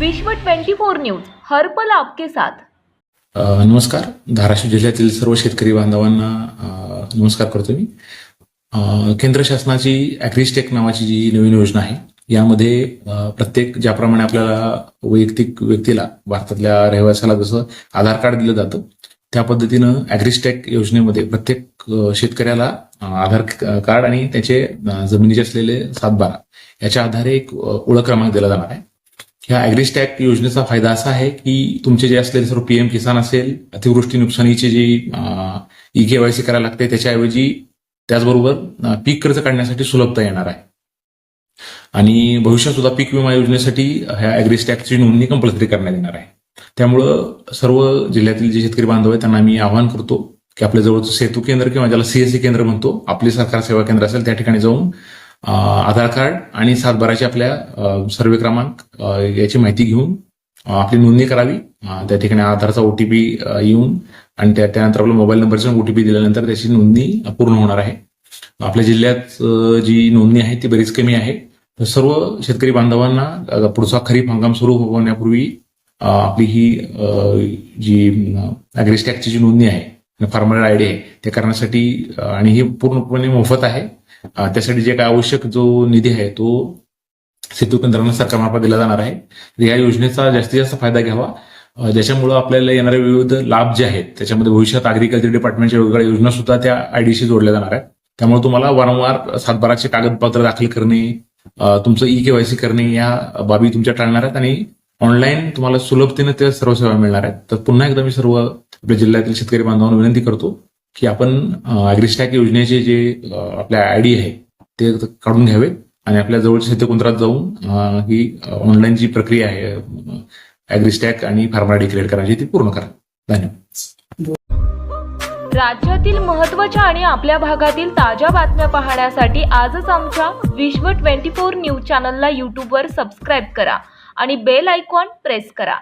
विश्व 24 न्यूज हरपल आपके साथ. नमस्कार. धाराशिव जिल्ह्यातील सर्व शेतकरी बांधवांना नमस्कार करतो मी. केंद्र शासनाची ॲग्रिस्टेक नावाची जी नवीन योजना आहे यामध्ये प्रत्येक ज्याप्रमाणे आपल्याला वैयक्तिक व्यक्तीला भारतातल्या रहिवासाला जसं आधार कार्ड दिलं जातं त्या पद्धतीनं ॲग्रिस्टेक योजनेमध्ये प्रत्येक शेतकऱ्याला आधार कार्ड आणि त्याचे जमिनीचे असलेले सातबारा याच्या आधारे एक ओळख क्रमांक दिला जाणार आहे. ह्या ॲग्रिस्टॅक योजनेचा फायदा असा आहे की तुमचे जे असलेले सर्व पीएम किसान असेल अतिवृष्टी नुकसानीची जी ई केवायसी करायला लागते त्याच्याऐवजी त्याचबरोबर पीक कर्ज काढण्यासाठी सुलभता येणार आहे. आणि भविष्यात सुद्धा पीक विमा योजनेसाठी ह्या ॲग्रिस्टॅकची नोंदणी कंपल्सरी करण्यात येणार आहे. त्यामुळं सर्व जिल्ह्यातील जे शेतकरी बांधव आहेत त्यांना मी आवाहन करतो की आपल्या जवळचं सेतू केंद्र किंवा ज्याला सीएससी केंद्र म्हणतो आपली सरकार सेवा केंद्र असेल त्या ठिकाणी जाऊन आधार कार्ड आणि सातबाराचे आपल्या सर्वे क्रमांक याची माहिती घेऊन आपली नोंदणी करावी. त्या ठिकाणी आधारचा ओटीपी येऊन आणि त्या त्यानंतर आपला मोबाईल नंबरचा ओटीपी दिल्यानंतर त्याची नोंदणी पूर्ण होणार आहे. आपल्या जिल्ह्यात जी नोंदणी आहे ती बरीच कमी आहे. तर सर्व शेतकरी बांधवांना पुढचा खरीप हंगाम सुरू होण्यापूर्वी आपली ही जी अग्रेस्टॅकची जी नोंदणी आहे फार्मर आय डी आहे ते करण्यासाठी आणि हे पूर्णपणे मोफत आहे. त्यासाठी जे काय आवश्यक जो निधी आहे तो सेतू केंद्रांना सरकारमार्फत दिला जाणार आहे. या योजनेचा जास्तीत जास्त फायदा घ्यावा. ज्याच्यामुळं आपल्याला येणारे विविध लाभ जे आहेत त्याच्यामध्ये भविष्यात अग्रिकल्चर डिपार्टमेंटच्या वेगवेगळ्या योजना सुद्धा त्या आयडीशी जोडल्या जाणार आहेत. त्यामुळे तुम्हाला वारंवार सातबाराचे कागदपत्र दाखल करणे तुमचं ई केवायसी करणे या बाबी तुमच्या टाळणार आहेत आणि ऑनलाईन तुम्हाला सुलभतेने त्या सर्व सेवा मिळणार आहेत. तर पुन्हा एकदा मी सर्व आपल्या जिल्ह्यातील शेतकरी बांधवांना विनंती करतो की आपण अॅग्रिस्टॅक योजनेचे जे आपल्या आयडी आहे ते काढून घ्यावे आणि आपल्या जवळच्या शेतकेंद्रात जाऊन ही ऑनलाईन जी प्रक्रिया आहे अॅग्रिस्टॅक आणि फार्मर डिक्लेअर क्रिएट करायची ती पूर्ण करा. धन्यवाद. राज्यातील महत्त्वाच्या आणि आपल्या भागातील ताज्या बातम्या पाहण्यासाठी आजच आमच्या विश्व 24 न्यूज चॅनलला यूट्यूबवर सबस्क्राईब करा आणि बेल आयकॉन प्रेस करा.